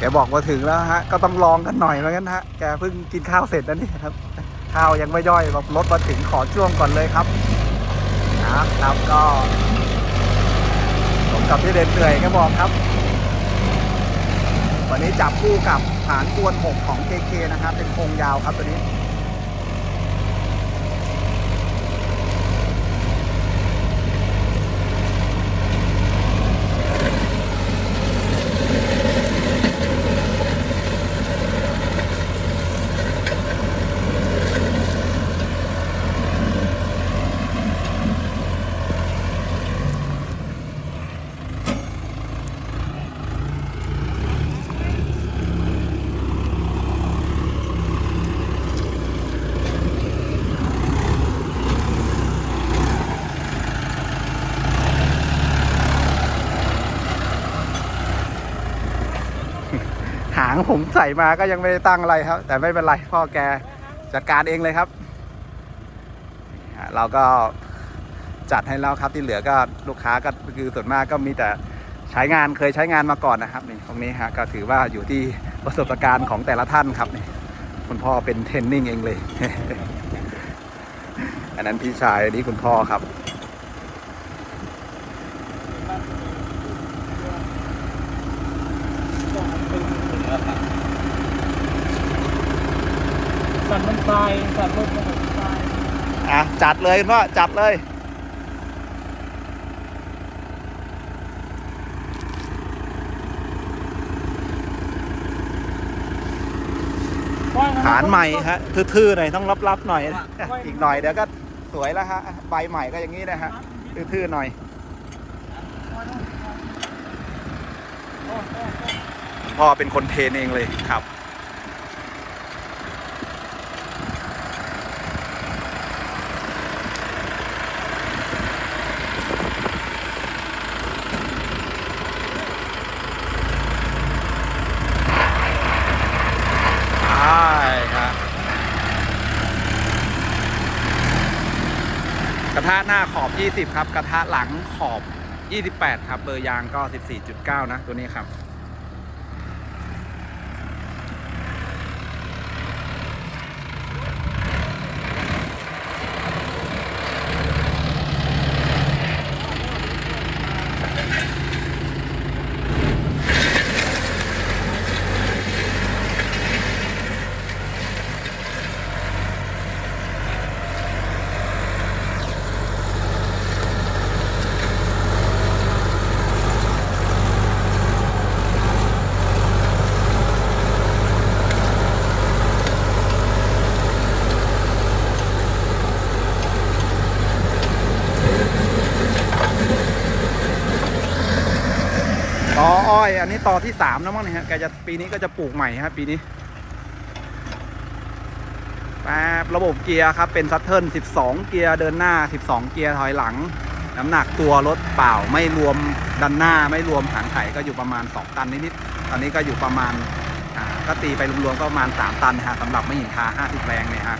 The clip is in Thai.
แกบอกว่าถึงแล้วฮะ ก็ต้องลองกันหน่อยแล้วกันฮะ แกเพิ่งกินข้าวเสร็จนะนี่ครับ ข้าวยังไม่ย่อยบบรถมาถึงขอช่วงก่อนเลยครับนะครับก็ผมกับพี่เดนเหนื่อยแกบอกครับ วันนี้จับคู่กับฐานกวนหกของ KK นะครับ เป็นโครงยาวครับตัวนี้างผมใส่มาก็ยังไม่ได้ตั้งอะไรครับ แต่ไม่เป็นไรพ่อแกจัดการเองเลยครับ เราก็จัดให้แล้วครับที่เหลือก็ลูกค้าก็คือส่วนมากก็มีแต่ใช้งานเคยใช้งานมาก่อนนะครับนี่ตรงนี้ฮะก็ถือว่าอยู่ที่ประสบการณ์ของแต่ละท่านครับนี่คุณพ่อเป็นเทรนนิ่งเองเลย อันนั้นพี่ชายอันนี้คุณพ่อครับ สันมัน ทรายสันรถมันทรายอะ จัดเลยคุณพ่อจัดเลย ฐานใหม่ฮะทื่อๆหน่อยต้องรับๆหน่อยนะอีกหน่อยเดี๋ยวก็สวยแล้วฮะใบใหม่ก็อย่างนี้นะฮะทื่อๆหน่อยพ่อเป็นคนเทรนเองเลยครับ ใช่ครับ กระทะหน้าขอบ 20 ครับ กระทะหลังขอบ 28 ครับ เบอร์ยางก็ 14.9 นะ ตัวนี้ครับ ต่ออ้อย อันนี้ต่อที่สามแล้วมั้งเนี่ยฮะแกจะปีนี้ก็จะปลูกใหม่ครับปีนี้แป๊บระบบเกียร์ครับเป็นซัตเทิล12 เกียร์เดินหน้า 12 เกียร์ถอยหลัง น้ำหนักตัวรถเปล่าไม่รวมดันหน้าไม่รวมหางไข่ก็อยู่ประมาณ 2 ตันนิดๆตอนนี้ก็อยู่ประมาณก็ตีไปรวมๆก็ประมาณ 3 ตันฮะสำหรับไม่หินคา50 แรงเนี่ยฮะ